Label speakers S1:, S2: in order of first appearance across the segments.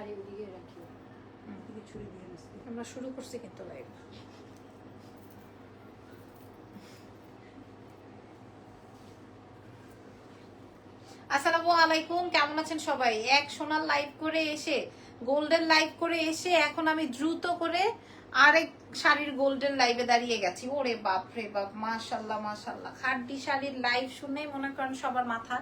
S1: শাড়ি ওদিকে রাখি।
S2: ছুরি দিয়ে
S3: আমরা শুরু করছি কিন্তু লাইভ আসসালামু আলাইকুম, কেমন আছেন সবাই? এক সোনার লাইভ করে এসে গোল্ডেন লাইভ করে এসে এখন আমি দ্রুত করে আরেক শাড়ির গোল্ডেন লাইভে দাঁড়িয়ে গেছি। ওরে বাপ রে বাপ, মাশাল্লাহ মাশাল্লাহ। খাড্ডি শাড়ির লাইভ শুনেই মনে করেন সবার মাথা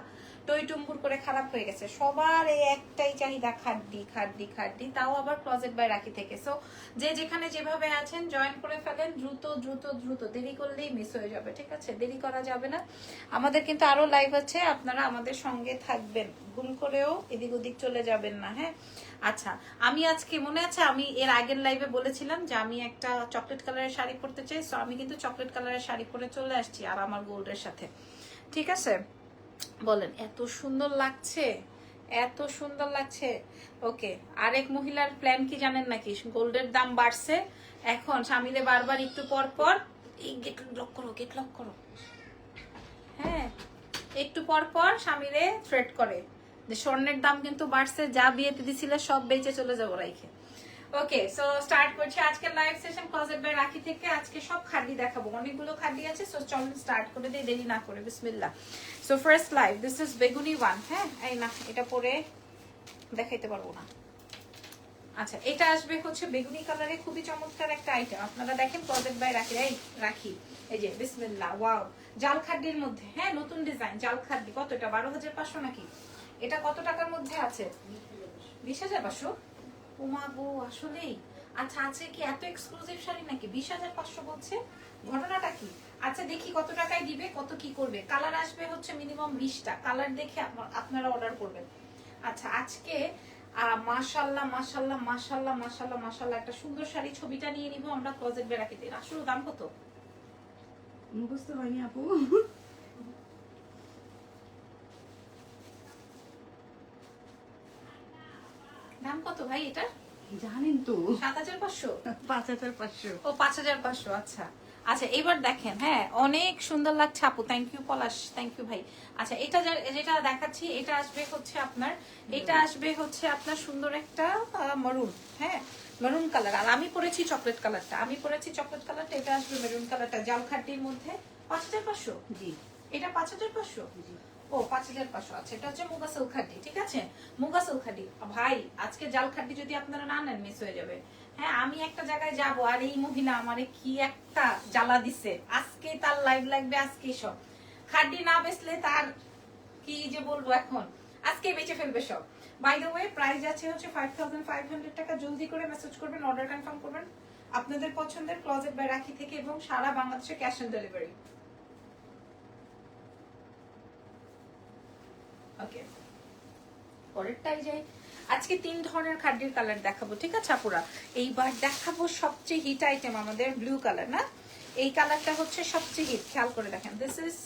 S3: টইটুম্বুর করে খারাপ হয়ে গেছে। সবার এই একটাই চাহিদা, খাড্ডি খাড্ডি খাড্ডি। তাও আবার ক্লোজেট বাই রাখি থেকে। সো যে যেখানে যেভাবে আছেন জয়েন করে ফেলেন। দ্রুত দ্রুত দ্রুত। দেরি করলেই মিস হয়ে যাবে, ঠিক আছে? দেরি করা যাবে না। আমাদের কিন্তু আরও লাইভ আছে আপনারা আমাদের সঙ্গে থাকবেন। ভুল করেও এদিক ওদিক চলে যাবেন না হ্যাঁ? আচ্ছা আমি আজকে, মনে আছে, আমি এর আগের লাইভে বলেছিলাম যে আমি একটা চকলেট কালারের শাড়ি পরতে চাই। সো আমি কিন্তু চকলেট কালারের শাড়ি পরে চলে আসছি আর আমার গোল্ডের সাথে। ঠিক আছে? বলেন, এত সুন্দর লাগছে, এত সুন্দর লাগছে। ওকে, আরেক মহিলার প্ল্যান কি জানেন নাকি? গোল্ডের দাম বাড়ছে। এখন স্বামীরে বারবার একটু পর পর গেট লক করো গেট লক করো। হ্যাঁ একটু পর পর স্বামীরে থ্রেট করে। যে স্বর্ণের দাম কিন্তু বাড়ছে, যা বিয়েতে দিছিলে, সব বেঁচে চলে যাব রাইখে। ওকে সো স্টার্ট করছি আজকে লাইভ সেশন ক্লোজেট বাই রাখি থেকে। আজকে সব খাদ্য দেখাবো। অনেকগুলো খাদ্য আছে সো চলুন স্টার্ট করে দিই, দেরি না করে। বিসমিল্লাহ। So first live this is বেগুনি ওয়ান হ্যাঁ? এই না, এটা পরে দেখাইতে পারব না। আচ্ছা এটা আসবে হচ্ছে বেগুনি কালারে খুবই চমৎকার একটা আইটেম আপনারা দেখেন ক্লোজেট বাই রাখি, এই রাখি, এই যে, বিসমিল্লাহ ওয়াও জাল খাড্ডির মধ্যে হ্যাঁ নতুন ডিজাইন জাল খাড্ডি কত এটা বারো হাজার পাঁচশো নাকি? এটা কত টাকার মধ্যে আছে? বিশ হাজার পাঁচশো? উমা গো, আসলেই? আচ্ছা আছে কি এত এক্সক্লুসিভ শাড়ি নাকি? বিশ হাজার পাঁচশো বলছে। ঘটনাটা কি? আচ্ছা দেখি কত টাকায় দিবে, কত কি করবে। কালার আসবে হচ্ছে মিনিমাম বিশটা। কালার দেখে আপনা- আপনারা অর্ডার করবেন। আচ্ছা আজকে মাশাল্লাহ মাশাল্লাহ মাশাল্লাহ মাশাল্লাহ মাশাল্লাহ একটা সুন্দর শাড়ি ছবিটা নিয়ে নিব আমরা ক্লোজেট বেরাকিতে আসলে দাম কত?
S2: মুখস্থ হয়নি আপু।
S3: দাম কত ভাই এটা?
S2: জানেন তো।
S3: সাত হাজার পাঁচশো?
S2: পাঁচ হাজার পাঁচশো।
S3: ও পাঁচ হাজার পাঁচশো আচ্ছা। আচ্ছা এবার দেখেন হ্যাঁ অনেক সুন্দর লাগছে আপু। Thank you Palash. Thank you ভাই। আচ্ছা এটা যেটা দেখাচ্ছি এটা আসবে হচ্ছে আপনার এটা আসবে হচ্ছে আপনার সুন্দর একটা মরুন হ্যাঁ মেরুন কালার আর আমি পরেছি চকলেট কালারটা আমি পরেছি চকলেট কালারটা এটা আসবে মেরুন কালারটা জাল খাটির মধ্যে। পাঁচ হাজার পাঁচশো?
S2: জি।
S3: এটা পাঁচ হাজার পাঁচশো?
S2: জি।
S3: আচ্ছা হয়ে তার খাড্ডি না তার কি যে বলব এখন? আজকে বেচে ফেলবে সব। বাই ওয়ে প্রাইস আছে হচ্ছে ফাইভ থাউজেন্ড ফাইভ হান্ড্রেড টাকা। জলদি করে মেসেজ করবেন অর্ডার কনফার্ম করবেন। আপনাদের পছন্দের ক্লোজেট বাই রাখি থেকে এবং সারা বাংলাদেশে ক্যাশ অন ডেলিভারি ওকে পরেরটাই যাই। আজকে তিন ধরনের খাদ্যের কালার দেখাবো, ঠিক আছে আপুরা? এইবার দেখাবো সবচেয়ে হিট আইটেম আমাদের ব্লু কালার না? এই কালারটা হচ্ছে সবচেয়ে হিট খেয়াল করে দেখেন। দিস ইজ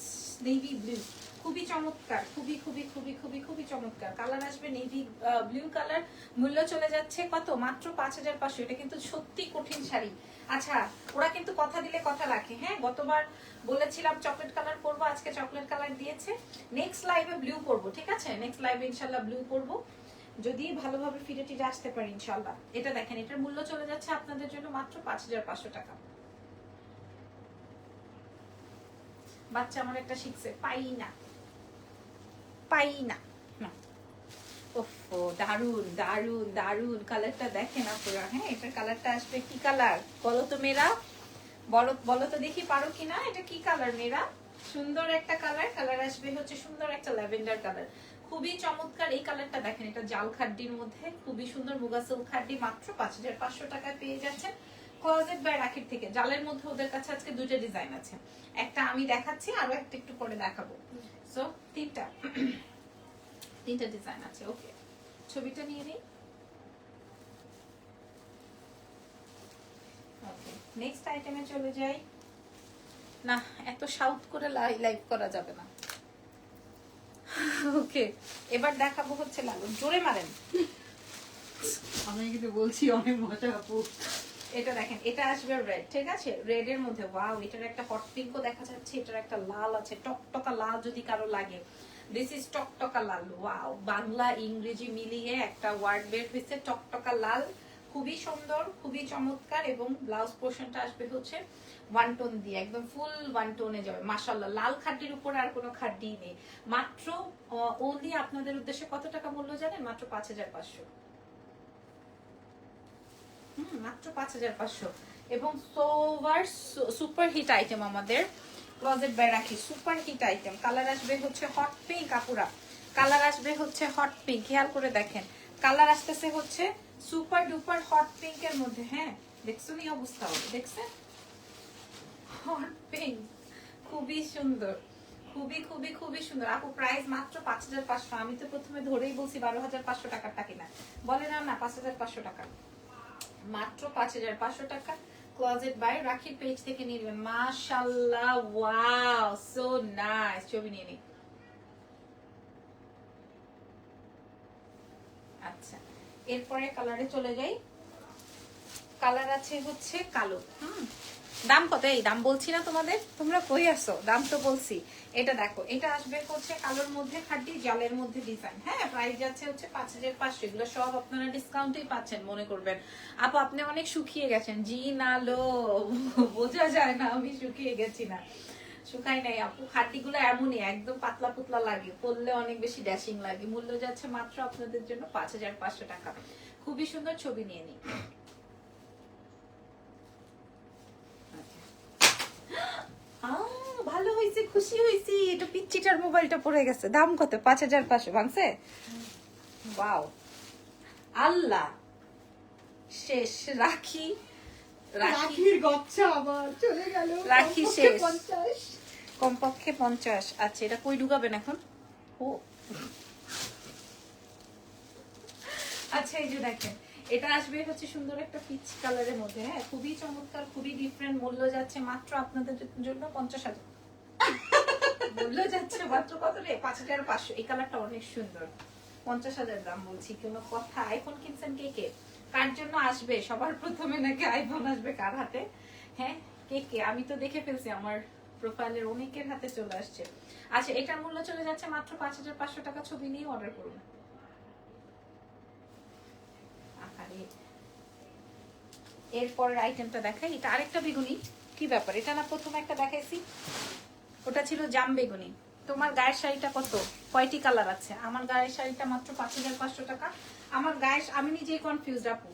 S3: নেভি ব্লু খুবই চমৎকার, খুবই খুবই খুবই খুবই খুবই চমৎকার। কালার আসবে নেভি ব্লু কালার মূল্য চলে যাচ্ছে কত? মাত্র পাঁচ হাজার পাঁচশো। এটা কিন্তু সত্যি কঠিন শাড়ি। আচ্ছা ওরা কিন্তু কথা দিলে কথা রাখে হ্যাঁ? গতবার বলেছিলাম চকলেট কালার পরবো, আজকে চকলেট কালার দিয়েছে। নেক্সট লাইভে ব্লু পরবো, ঠিক আছে? নেক্সট লাইভে ইনশাল্লাহ ব্লু পরবো। যদি ভালোভাবে ফিরে টিরে আসতে পারি, ইনশাল্লাহ। এটা দেখেন, এটার মূল্য চলে যাচ্ছে আপনাদের জন্য মাত্র পাঁচ হাজার পাঁচশো টাকা। বাচ্চা আমার একটা শিখছে পাই না পাই না। ওফো দারুণ দারুণ দারুণ কালারটা দেখেন আপনারা হ্যাঁ? এটার কালারটা আসবে কি কালার বলো তো মেয়েরা বলো বলো তো দেখি পারো কিনা? এটা কি কালার মেয়েরা সুন্দর একটা কালার কালার আসবে হচ্ছে সুন্দর একটা ল্যাভেন্ডার কালার খুবই চমৎকার এই কালারটা দেখেন। এটা জাল খাড্ডির মধ্যে। খুবই সুন্দর মুগাসল খাড্ডি মাত্র পাঁচ হাজার পাঁচশো টাকায় পেয়ে যাচ্ছেন। ক্লোজেট বাই রাখির থেকে। জালের মধ্যে ওদের কাছে আজকে দুইটা ডিজাইন আছে। একটা আমি দেখাচ্ছি, আরও একটা একটু পরে দেখাবো। সো তিনটা। তিনটা ডিজাইন আছে ওকে ছবিটা নিয়ে নিই। নেক্সট আইটেমে চলে যাই। না, এত সাউথ করে লাইভ করা যাবে না। ওকে এবার দেখাবো হচ্ছে লালন। জোরে মারেন।
S2: আমি কিন্তু বলছি অনেক মজা আপু
S3: এটা দেখেন, এটা আসবে রেড ঠিক আছে? রেড এর মধ্যে ওয়াও এটার একটা হট পিঙ্কও দেখা যাচ্ছে, এটার একটা লাল আছে, টকটকা লাল যদি কারও লাগে। দিস ইজ টকটকা লাল ওয়াও বাংলা, ইংরেজি মিলিয়ে একটা ওয়ার্ড বের হয়েছে, টকটকা লাল। খুবই সুন্দর, খুবই চমৎকার, এবং ব্লাউজ পোর্শনটা আসবে হচ্ছে ওয়ান টোন দিয়ে, একদম ফুল ওয়ান টোনে যাবে মাশাল্লাহ লাল খাড্ডির উপর আর কোনো খাড্ডি নেই। মাত্র ওনলি আপনাদের উদ্দেশ্যে কত টাকা মূল্য জানেন? মাত্র পাঁচ হাজার পাঁচশো। মাত্র পাঁচ হাজার পাঁচশো। এবং সোভার সুপার হিট আইটেম আমাদের closet Rakhi super hit item colour আসবে হচ্ছে হট পিঙ্ক কালার আসবে হচ্ছে হট পিঙ্ক খেয়াল করে দেখেন। কালার আসতেছে হচ্ছে সুপার ডুপার হট পিঙ্ক এর মধ্যে হ্যাঁ? দেখছ নি অবস্থা? দেখছেন? হট পিঙ্ক খুবই সুন্দর। খুবই খুবই খুবই সুন্দর। আপু প্রাইস মাত্র পাঁচ হাজার পাঁচশো। আমি তো প্রথমে ধরেই বলছি বারো হাজার পাঁচশো টাকারটা কিনা। বলে না না, পাঁচ হাজার পাঁচশো টাকা। মাত্র পাঁচ হাজার পাঁচশো টাকা। ক্লোজেট বাই রাখির পেজ থেকে নিয়ে নেবেন। মাশাল্লাহ ওয়াও সো নাইস ছবি নিয়ে নিই আচ্ছা এরপরে কালারে চলে যাই। কালার আছে হচ্ছে কালো, হুম? দাম কত? এই দাম বলছি না তোমাদের? তোমরা কই আসো দাম তো বলছি। এটা দেখো, এটা আসবে হচ্ছে কালোর মধ্যে খাটি, জালের মধ্যে ডিজাইন হ্যাঁ প্রাইস যাচ্ছে হচ্ছে পাঁচ হাজার পাঁচশো। এগুলো সব আপনারা ডিসকাউন্টেই পাচ্ছেন, মনে করবেন। আপু, আপনি অনেক শুকিয়ে গেছেন। জি না, লো। বোঝা যায় না, আমি শুকিয়ে গেছি না। শুকাই নাই, আপু। খাটিগুলো এমনই, একদম পাতলা পুতলা লাগে। পরলে অনেক বেশি ড্যাশিং লাগে। মূল্য যাচ্ছে মাত্র আপনাদের জন্য পাঁচ হাজার পাঁচশো টাকা। খুবই সুন্দর ছবি নিয়ে নিই আহ, ভালো হয়েছে খুশি হয়েছি এটা পিচ্চিটার মোবাইলটা পড়ে গেছে। দাম কত? পাঁচ হাজার পাঁচশো ভাঙছে? বাও আল্লাহ। শেষ। রাখি। রাখি।
S2: রাখির গচ্ছা আবার চলে গেল।
S3: রাখি শেষ। কমপক্ষে পঞ্চাশ। আচ্ছা এটা কই ঢুকাবেন এখন? ও। আচ্ছা এই যে দেখেন এটা আসবে হচ্ছে সুন্দর একটা পিচ কালারের মধ্যে হ্যাঁ? খুবই চমৎকার খুবই ডিফারেন্ট মূল্য যাচ্ছে মাত্র আপনাদের জন্য পঞ্চাশ হাজার মূল্য যাচ্ছে মাত্র কত রে? পাঁচ হাজার পাঁচশো। এই কালারটা অনেক সুন্দর। পঞ্চাশ হাজার দাম বলছি, কোনো কথা? আইফোন কিনছেন কে কে? কার জন্য আসবে? সবার প্রথমে নাকি আইফোন আসবে? কার হাতে? হ্যাঁ কে কে? আমি তো দেখে ফেলছি, আমার প্রোফাইলের অনেকের হাতে চলে আসছে। আচ্ছা এটার মূল্য চলে যাচ্ছে মাত্র পাঁচ হাজার পাঁচশো টাকা। ছবি নিয়ে অর্ডার করুন। এরপরের আইটেমটা দেখাই। এটা আরেকটা বেগুনি। কি ব্যাপার? এটা না প্রথমে একটা দেখাইছি? ওটা ছিল জাম বেগুনি। তোমার গায়ের শাড়িটা কত? কয়টি কালার আছে? আমার গায়ের শাড়িটা মাত্র পাঁচ হাজার পাঁচশো টাকা। আমার গায়ের আমি নিজেই কনফিউজ আপু।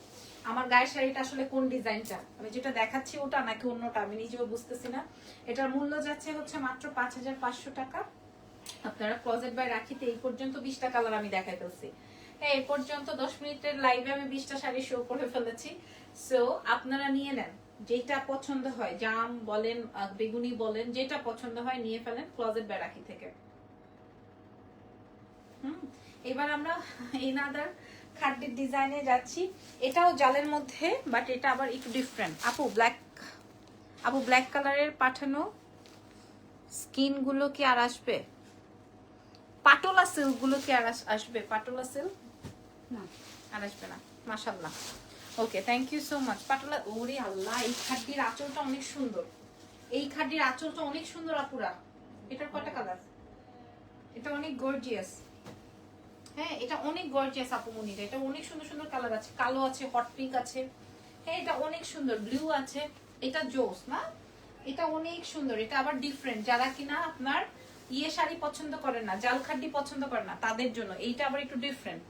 S3: আমার গায়ের শাড়িটা আসলে কোন ডিজাইনটা? আমি যেটা দেখাচ্ছি ওটা নাকি অন্যটা? আমি নিজেও বুঝতেছি না। এটার মূল্য যাচ্ছে হচ্ছে মাত্র পাঁচ হাজার পাঁচশো টাকা। আপনারা ক্লোজেট বাই রাখিতে এই পর্যন্ত বিশটা কালার আমি দেখাই ফেলছি হ্যাঁ এই পর্যন্ত দশ মিনিটের লাইভে আমি বিশটা শাড়ি শো করে ফেলেছি। সো আপনারা নিয়ে নেন। যেটা পছন্দ হয় জাম বলেন বেগুনি বলেন যেটা পছন্দ হয় নিয়ে ফেলেন ক্লজেট রাখি থেকে। হুম এবার আমরা এনাদার খাদ্যের ডিজাইনে যাচ্ছি। এটাও জালের মধ্যে বাট এটা আবার একটু ডিফারেন্ট আপু ব্ল্যাক আপু ব্ল্যাক কালারের পাঠানো স্কিনগুলো কি আর আসবে? পাটোলা সিল্কগুলো কি আর আসবে? পাটোলা সিল্ক
S2: না।
S3: আর আসবে না। মাশাল্লাহ okay thank you so much Patola, ওরে আল্লাহ, এই খাদ্যের আঁচলটা অনেক সুন্দর। এই খাদ্যের আঁচলটা অনেক সুন্দর, আপুরা। এটার কটা কালার এটা অনেক গর্জিয়াস হ্যাঁ এটা অনেক গর্জিয়াস আপু মনিরা। এটা অনেক সুন্দর সুন্দর কালার আছে। কালো আছে হট পিঙ্ক আছে। হ্যাঁ এটা অনেক সুন্দর। ব্লু আছে। এটা জোস, না? এটা অনেক সুন্দর। এটা আবার ডিফারেন্ট যারা কিনা আপনার ইয়ে শাড়ি পছন্দ করে না, জাল খাড্ডি পছন্দ করে না, তাদের জন্য। এইটা আবার একটু ডিফারেন্ট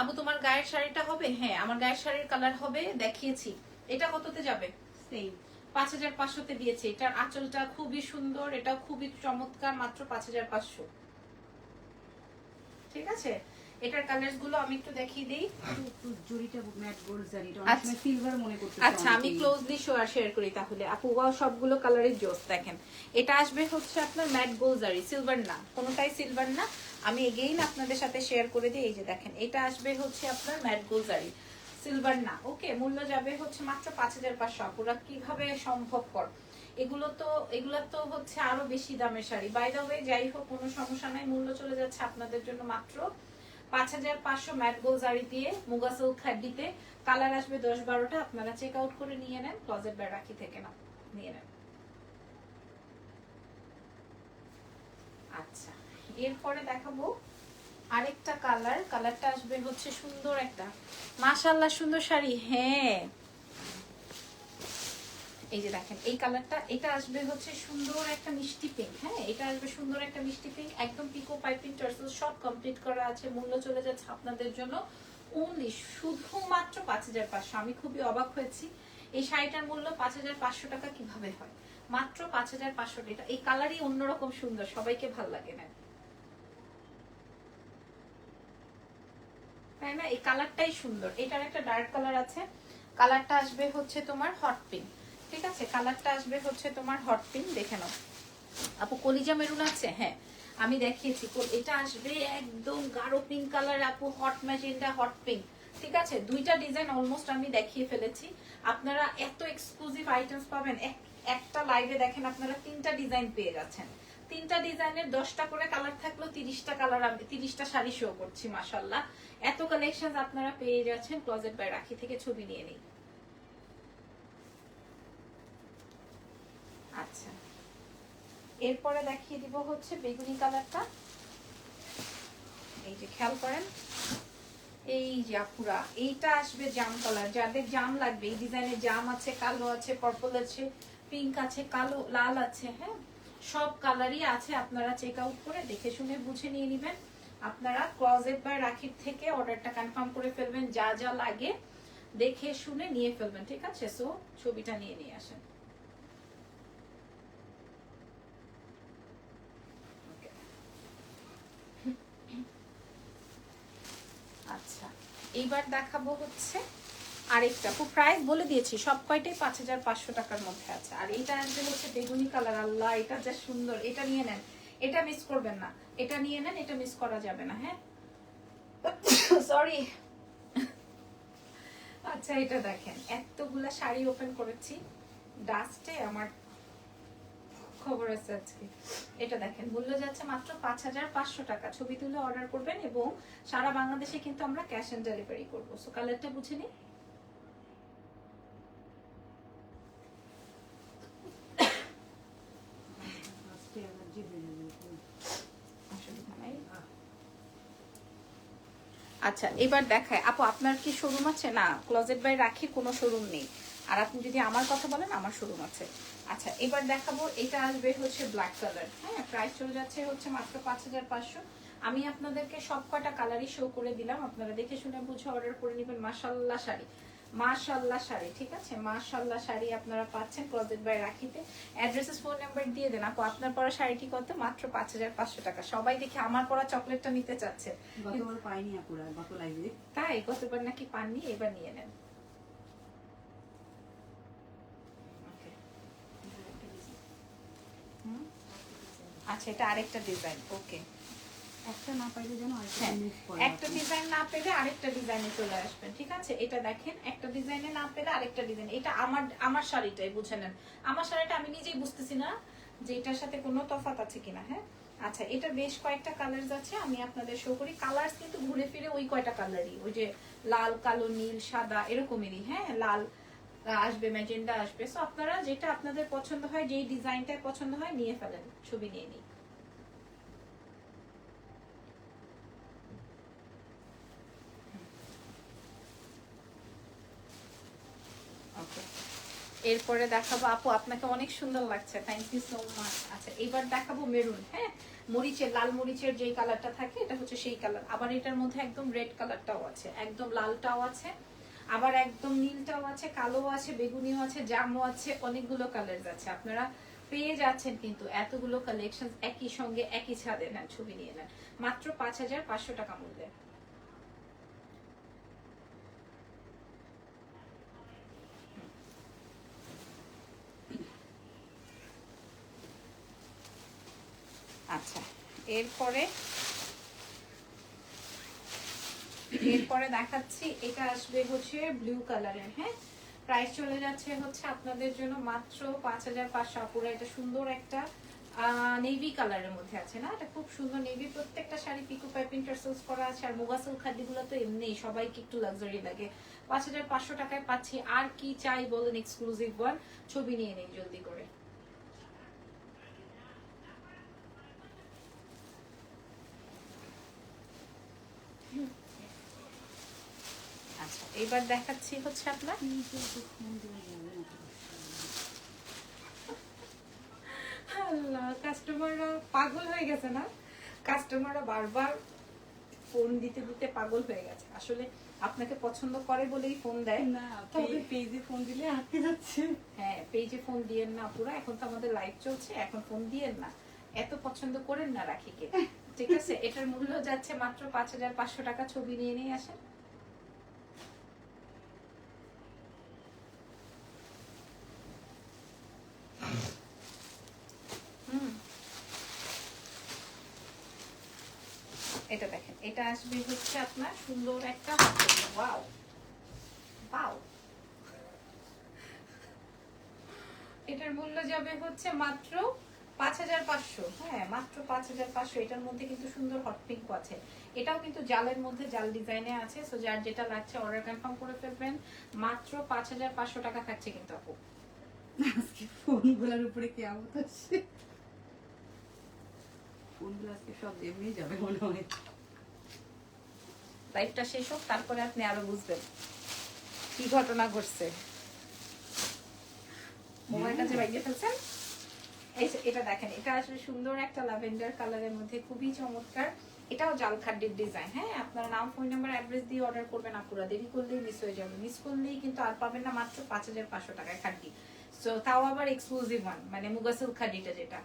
S3: আবু তোমার গায়ের শাড়িটা হবে? হ্যাঁ আমার গায়ের শাড়ির কালার হবে দেখিয়েছি। এটা কততে যাবে?
S2: সেম
S3: পাঁচ হাজার পাঁচশোতে দিয়েছে। এটার আঁচলটা খুবই সুন্দর এটা খুবই চমৎকার মাত্র পাঁচ হাজার পাঁচশো। ঠিক আছে? এটার কালার্সগুলো আমি একটু দেখিয়ে দিই।
S2: জুড়িটা ম্যাট গোল্ড জারি এটা
S3: আচ্ছা।
S2: অনেক সিলভার মনে করতে
S3: আচ্ছা আমি ক্লোজলি শেয়ার করি তাহলে। আপু সবগুলো কালারের জোস দেখেন। এটা আসবে হচ্ছে আপনার ম্যাট গোলজারি সিলভার না। কোনোটাই সিলভার না। আমি এগেইন আপনাদের সাথে শেয়ার করে দিই, এই যে দেখেন, এটা আসবে হচ্ছে আপনার ম্যাট গোলজারি সিলভার না ওকে মূল্য যাবে হচ্ছে মাত্র পাঁচ হাজার পাঁচশো। আপুরা, কীভাবে সম্ভবপর এগুলো তো এগুলো তো হচ্ছে আরও বেশি দামের শাড়ি। বাই দ্য ওয়ে যাই হোক, কোনো সমস্যা নাই, মূল্য চলে যাচ্ছে আপনাদের জন্য মাত্র পাঁচ হাজার পাঁচশো ম্যাট গোল জারি দিয়ে মুগা সিল্ক খাড্ডিতে কালার আসবে দশ বারোটা, আপনারা চেক আউট করে নিয়ে নেন ক্লজেট ব্যাগ রাখি থেকে না, নিয়ে নেন। আচ্ছা। এরপরে দেখাবো আরেকটা কালার কালারটা আসবে হচ্ছে সুন্দর একটা। মাশাল্লাহ সুন্দর শাড়ি হ্যাঁ। এই যে দেখেন, এই কালারটা এটা আসবে হচ্ছে সুন্দর একটা মিষ্টি পিঙ্ক হ্যাঁ এটা আসবে সুন্দর একটা মিষ্টি পিঙ্ক একদম পিকো পাইপিং টার্সেল সব কমপ্লিট করা আছে, মূল্য চলে যাচ্ছে আপনাদের জন্য অনলি শুধুমাত্র পাঁচ হাজার পাঁচশো। আমি খুবই অবাক হয়েছি, এই শাড়িটার মূল্য পাঁচ হাজার পাঁচশো টাকা কীভাবে হয়? মাত্র পাঁচ হাজার পাঁচশো টাকা। এই কালারই অন্যরকম সুন্দর, সবাইকে ভালো লাগে না। তাই না? এই কালারটাই সুন্দর। এটার একটা ডার্ক কালার আছে। কালারটা আসবে হচ্ছে তোমার হট পিঙ্ক ঠিক আছে? কালারটা আসবে হচ্ছে তোমার হট পিঙ্ক দেখে নাও। আপু, কলিজা মেরুন আছে? হ্যাঁ। আমি দেখিয়েছি। এটা আসবে একদম গাঢ় পিঙ্ক কালার আপু হট ম্যাজেন্ডা হট পিঙ্ক ঠিক আছে? দুইটা ডিজাইন অলমোস্ট আমি দেখিয়ে ফেলেছি। আপনারা এত এক্সক্লুসিভ আইটেমস পাবেন। এক- একটা লাইভে দেখেন আপনারা তিনটা ডিজাইন পেয়ে যাচ্ছেন। তিনটা ডিজাইনের দশটা করে কালার থাকলেও তিরিশটা কালার আমি, তিরিশটা শাড়ি শো করছি মাসাল্লাহ এত কালেকশন আপনারা পেয়ে যাচ্ছেন ক্লোজেট বাই রাখি থেকে ছবি নিয়ে নিই আচ্ছা। এরপরে দেখিয়ে দিব হচ্ছে বেগুনি কালারটা। এই যে খেয়াল করেন। এই যে আপুরা, এইটা আসবে জাম কালার যাদের জাম লাগবে, এই ডিজাইনের জাম আছে, কালো আছে পার্পল আছে পিঙ্ক আছে, কালো, লাল আছে হ্যাঁ? সব কালারই আছে, আপনারা চেক আউট করে দেখে শুনে বুঝে নিয়ে নেবেন। আপনারা ক্লজেট বাই রাখির থেকে অর্ডারটা কনফার্ম করে ফেলবেন, যা যা লাগে দেখে শুনে নিয়ে ফেলবেন, ঠিক আছে? সো ছবিটা নিয়ে নিয়ে আসেন। আচ্ছা এইবার দেখাবো হচ্ছে আরেকটা। খুব প্রাইস বলে দিয়েছি, সব কয়টাই পাঁচ হাজার পাঁচশো টাকার মধ্যে আছে। আর এটা আসবে হচ্ছে বেগুনি কালার আল্লাহ, এটা যা সুন্দর, এটা নিয়ে নেন। এটা মিস করবেন না। এটা নিয়ে নেন, এটা মিস করা যাবে না হ্যাঁ? সরি আচ্ছা এটা দেখেন, এতগুলা শাড়ি ওপেন করেছি। ডাস্টে আমার খবর আছে আজকে। এটা দেখেন, মূল্য যাচ্ছে মাত্র পাঁচ হাজার পাঁচশো টাকা। ছবি তুলে অর্ডার করবেন এবং সারা বাংলাদেশে কিন্তু আমরা ক্যাশ অন ডেলিভারি করব। সো কালারটা বুঝে নিই
S2: আজকে অ্যালার্জি বেড়ে গেছে
S3: অসুবিধা নাই। আচ্ছা এবার দেখায় আপু, আপনার কি শোরুম আছে? না ক্লোজেট বাই রাখির কোনো শোরুম নেই। আর আপনি যদি আমার কথা বলেন, আমার শোরুম আছে। আচ্ছা এবার দেখাবো, এটা আসবে হচ্ছে ব্ল্যাক কালার হ্যাঁ প্রাইস চলে যাচ্ছে হচ্ছে মাত্র পাঁচ হাজার পাঁচশো। আমি আপনাদেরকে সব কটা কালারই শো করে দিলাম। আপনারা দেখে শুনে বুঝে অর্ডার করে নেবেন। মাসাল্লাহ শাড়ি। মাশাল্লাহ শাড়ি ঠিক আছে? মাশাল্লাহ শাড়ি আপনারা পাচ্ছেন ক্লোজেট বাই রাখিতে। অ্যাড্রেসেস ফোন নাম্বার দিয়ে দেন। আপু আপনার পরা শাড়িটি কত? মাত্র পাঁচ হাজার পাঁচশো টাকা। সবাই দেখে আমার পরা চকলেটটা নিতে চাচ্ছে।
S2: গতবার পাইনি আপুরা গত লাইভে
S3: তাই? গতবার নাকি পাননি এবার নিয়ে নেন? আচ্ছা এটা আরেকটা ডিজাইন ওকে।
S2: একটা না পাইলে যেন
S3: হ্যাঁ একটা ডিজাইন না পেলে আরেকটা ডিজাইনে চলে আসবেন ঠিক আছে? এটা দেখেন একটা ডিজাইনে না পেলে আরেকটা ডিজাইন এটা আমার আমার শাড়িটাই বুঝে নেন। আমার শাড়িটা আমি নিজেই বুঝতেছি না যে এটার সাথে কোনো তফাৎ আছে কিনা হ্যাঁ? আচ্ছা এটা বেশ কয়েকটা আছে আমি আপনাদের শো করি। কালার কিন্তু ঘুরে ফিরে ওই কয়টা কালারই ওই যে লাল কালো নীল সাদা এরকমেরই হ্যাঁ? লাল আসবে ম্যাজেন্ডা আসবে। সো আপনারা যেটা আপনাদের পছন্দ হয় যেই ডিজাইনটা পছন্দ হয় নিয়ে ফেলেন ছবি নিয়ে নিই ওকে এরপরে দেখাবো, আপু, আপনাকে অনেক সুন্দর লাগছে। থ্যাংক ইউ সো মাচ আচ্ছা এবার দেখাবো মেরুন হ্যাঁ? মরিচের, লাল মরিচের যেই কালারটা থাকে, এটা হচ্ছে সেই কালার আবার এটার মধ্যে একদম রেড কালারটাও আছে, একদম লালটাও আছে, আবার একদম নীলটাও আছে কালো আছে, বেগুনিও আছে, জামও আছে, অনেকগুলো কালার আছে। আপনারা পেয়ে যাচ্ছেন কিন্তু এতগুলো কালেকশন একই সঙ্গে একই ছাদে নেন, ছবি নিয়ে নেন। মাত্র পাঁচ হাজার পাঁচশো টাকা মূল্যে আচ্ছা এরপরে এরপরে দেখাচ্ছি, এটা আসবে হচ্ছে ব্লু কালারের হ্যাঁ? প্রাইস চলে যাচ্ছে হচ্ছে আপনাদের জন্য মাত্র পাঁচ হাজার পাঁচশো। আপুরা, এটা সুন্দর একটা নেভি কালারের মধ্যে আছে, না? এটা খুব সুন্দর নেভি প্রত্যেকটা শাড়ি পিকো পাইপিং টার্সেলস করা আছে, আর মুগাসেল খাদ্যগুলো তো এমনি, সবাইকে একটু লাক্সারি লাগে। পাঁচ হাজার পাঁচশো টাকায় পাচ্ছি, আর কি চাই বলেন এক্সক্লুসিভ ওয়ান ছবি নিয়ে নেই জলদি করে। এবার দেখাচ্ছি হচ্ছে আপনার। আল্লাহ কাস্টমাররা পাগল হয়ে গেছে না? কাস্টমাররা বারবার ফোন দিতে দিতে পাগল হয়ে গেছে। আসলে আপনাকে পছন্দ করে বলেই ফোন দেয়।
S2: না
S3: তবে
S2: পেজে ফোন দিলে আটকে যাচ্ছে।
S3: হ্যাঁ পেজে ফোন দিয়েন না পুরো। এখন তো আমাদের লাইভ চলছে এখন ফোন দিয়েন না। এত পছন্দ করেন না রাখিকে। ঠিক আছে? এটার মূল্য যাচ্ছে মাত্র পাঁচ হাজার পাঁচশো টাকা। ছবি নিয়ে নিয়ে আসেন হুম এটা দেখেন এটা আসবে হচ্ছে আপনার সুন্দর একটা ওয়াও ওয়াও এটার মূল্য যাবে হচ্ছে মাত্র পাঁচ হাজার পাঁচশো। হ্যাঁ মাত্র পাঁচ হাজার পাঁচশো। এটার মধ্যে কিন্তু সুন্দর হট পিঙ্ক আছে। এটাও কিন্তু জালের মধ্যে জাল ডিজাইনে আছে। সো যার যেটা লাগছে অর্ডার কনফার্ম করে ফেলবেন। মাত্র পাঁচ হাজার পাঁচশো টাকা থাকছে কিন্তু আপু।
S2: আজকে ফোনগুলোর উপরে কি আমত আসছে? ফোনগুলো আজকে সব এমনি যাবে মনে হয়।
S3: লাইফটা শেষ হোক তারপরে আপনি আরও বুঝবেন কি ঘটনা ঘটছে। মোবাইলটা যে বাইকে ফেলছেন? এটা দেখেন এটা আসলে সুন্দর একটা ল্যাভেন্ডার কালারের মধ্যে খুবই চমৎকার। এটাও জাল ডিজাইন হ্যাঁ? আপনার নাম ফোন নাম্বার অ্যাড্রেস দিয়ে অর্ডার করবেন আপুরা। দেরি করলেই মিস হয়ে যাবে। মিস করলেই কিন্তু আর পাবেন না মাত্র পাঁচ হাজার পাঁচশো টাকায় খাড্ডি সো তাও আবার এক্সক্লুসিভ ওয়ান মানে মুগাসুল খাড্ডিটা যেটা?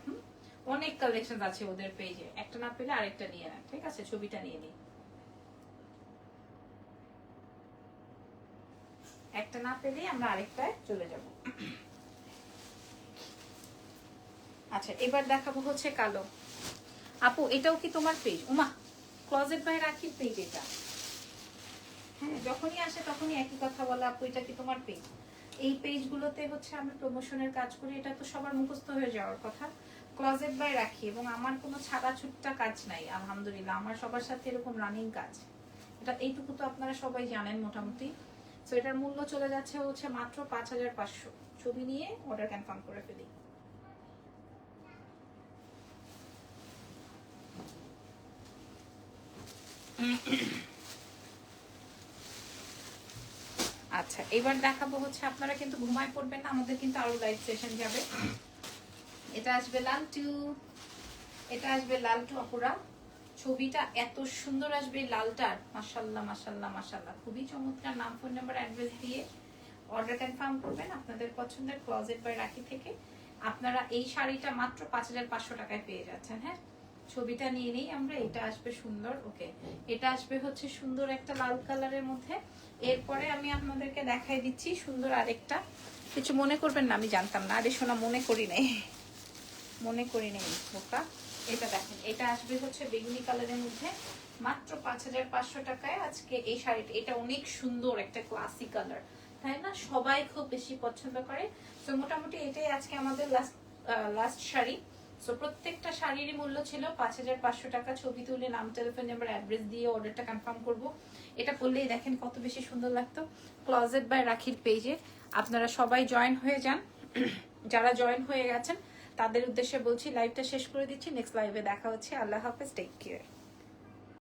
S3: অনেক কালেকশন আছে ওদের পেজে একটা না পেলে আরেকটা নিয়ে নেন ঠিক আছে? ছবিটা নিয়ে নিই একটা না পেলেই আমরা আরেকটায় চলে যাব। আচ্ছা এবার দেখাবো হচ্ছে কালো। আপু, এটাও কি তোমার page Uma closet by Rakhi page এটা। হ্যাঁ যখনই আসে তখনই একই কথা বলে, আপু, এটা কি তোমার পেজ এই পেজগুলোতে হচ্ছে আমি প্রমোশনের কাজ করি, এটা তো সবার মুখস্থ হয়ে যাওয়ার কথা। ক্লোজেট বাই রাখি এবং আমার কোনো ছাড়া ছুট্টা কাজ নাই, আলহামদুলিল্লাহ। আমার সবার সাথে এরকম রানিং কাজ। এটা এইটুকু তো আপনারা সবাই জানেন মোটামুটি। সো এটার মূল্য চলে যাচ্ছে হচ্ছে মাত্র পাঁচ হাজার পাঁচশো। ছবি নিয়ে অর্ডার কনফার্ম করে ফেলি। আচ্ছা এবার দেখাবো হচ্ছে আপনারা কিন্তু ঘুমায় পড়বেন না, আমাদের কিন্তু আরও লাইভ সেশন যাবে। এটা আসবে লাল টু এটা আসবে লাল টু অপরা। ছবিটা এত সুন্দর আসবে লালটার মাসাল্লাহ মাসাল্লাহ মাসাল্লাহ খুবই চমৎকার, নাম ফোন নাম্বার অ্যাড্রেস দিয়ে অর্ডার কনফার্ম করবেন আপনাদের পছন্দের ক্লোজেট বাই রাখি থেকে। আপনারা এই শাড়িটা মাত্র পাঁচ হাজার পাঁচশো টাকায় পেয়ে যাচ্ছেন হ্যাঁ? ছবিটা নিয়ে নেই আমরা, এটা আসবে সুন্দর, ওকে। এটা আসবে হচ্ছে সুন্দর একটা লাল কালারের মধ্যে। এরপরে আমি আপনাদেরকে দেখাই দিচ্ছি সুন্দর আরেকটা। কিছু মনে করবেন না, আমি জানতাম না, আরে শোনা মনে করি নাই। মনে করি নেই, বোকা। এটা দেখেন, এটা আসবে হচ্ছে বেগুনি কালারের মধ্যে। মাত্র পাঁচ হাজার পাঁচশো টাকায় আজকে এই শাড়িটা। এটা অনেক সুন্দর একটা ক্লাসিক কালার তাই না? সবাই খুব বেশি পছন্দ করে। তো মোটামুটি এটাই আজকে আমাদের লাস্ট লাস্ট শাড়ি। সো প্রত্যেকটা শাড়িরই মূল্য ছিল পাঁচ হাজার পাঁচশো টাকা। ছবি তুলে, নাম টেলিফোন নাম্বার অ্যাড্রেস দিয়ে অর্ডারটা কনফার্ম করব। এটা করলেই দেখেন কত বেশি সুন্দর লাগতো। ক্লজেট বাই রাখির পেজে আপনারা সবাই জয়েন হয়ে যান। যারা জয়েন হয়ে গেছেন তাদের উদ্দেশ্যে বলছি লাইভটা শেষ করে দিচ্ছি। নেক্সট লাইভে দেখা হচ্ছে। আল্লাহ হাফেজ টেক কেয়ার